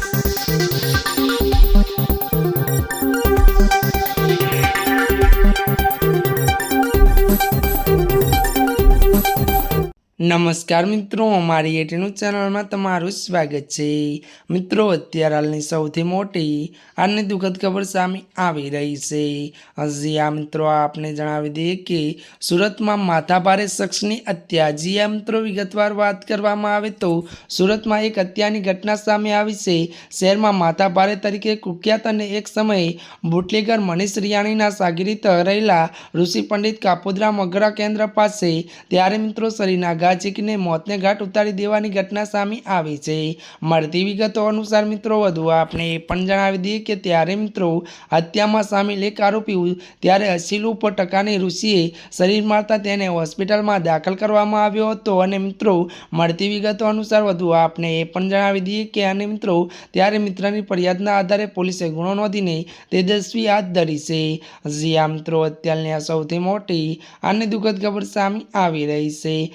Thank નમસ્કાર મિત્રો, અમારી એટીનું ચેનલમાં તમારું સ્વાગત છે. મિત્રો, અત્યારે હાલની સૌથી મોટી અને દુઃખદ ખબર સામે આવી રહી છે. હજી આ મિત્રો, આપને જણાવી દઈએ કે સુરતમાં માથાભારે શખ્સની હત્યા. જી આ મિત્રો, વિગતવાર વાત કરવામાં આવે તો સુરતમાં એક હત્યાની ઘટના સામે આવી છે. શહેરમાં માથાભારે તરીકે કુખ્યાત અને એક સમયે બુટલેગર મનીષ રિયાણીના સાગરીત રહેલા ઋષિ પંડિત કાપોદરા મગરા કેન્દ્ર પાસે ત્યારે મિત્રો, શરીરના ચીકીને મોતને ઘાટ ઉતારી દેવાની ઘટના સામે આવી છે. મળતી વિગતો અનુસાર મિત્રો, વધુ આપણે એ પણ જણાવી દઈએ કે ત્યારે મિત્રો હત્યામાં સામેલ એક આરોપી ત્યારે અસીલ ઉપર ટકાની ઋષિએ શરીર મારતા તેને હોસ્પિટલમાં દાખલ કરવામાં આવ્યો હતો. અને મિત્રો, મળતી વિગતો અનુસાર વધુ આપણે એ પણ જણાવી દઈએ કે અને મિત્રો, ત્યારે મિત્રની ફરિયાદના આધારે પોલીસે ગુનો નોંધીને તેજસ્વી હાથ ધરી છે. જ્યાં મિત્રો, અત્યારની આ સૌથી મોટી અને દુઃખદ ખબર સામે આવી રહી છે.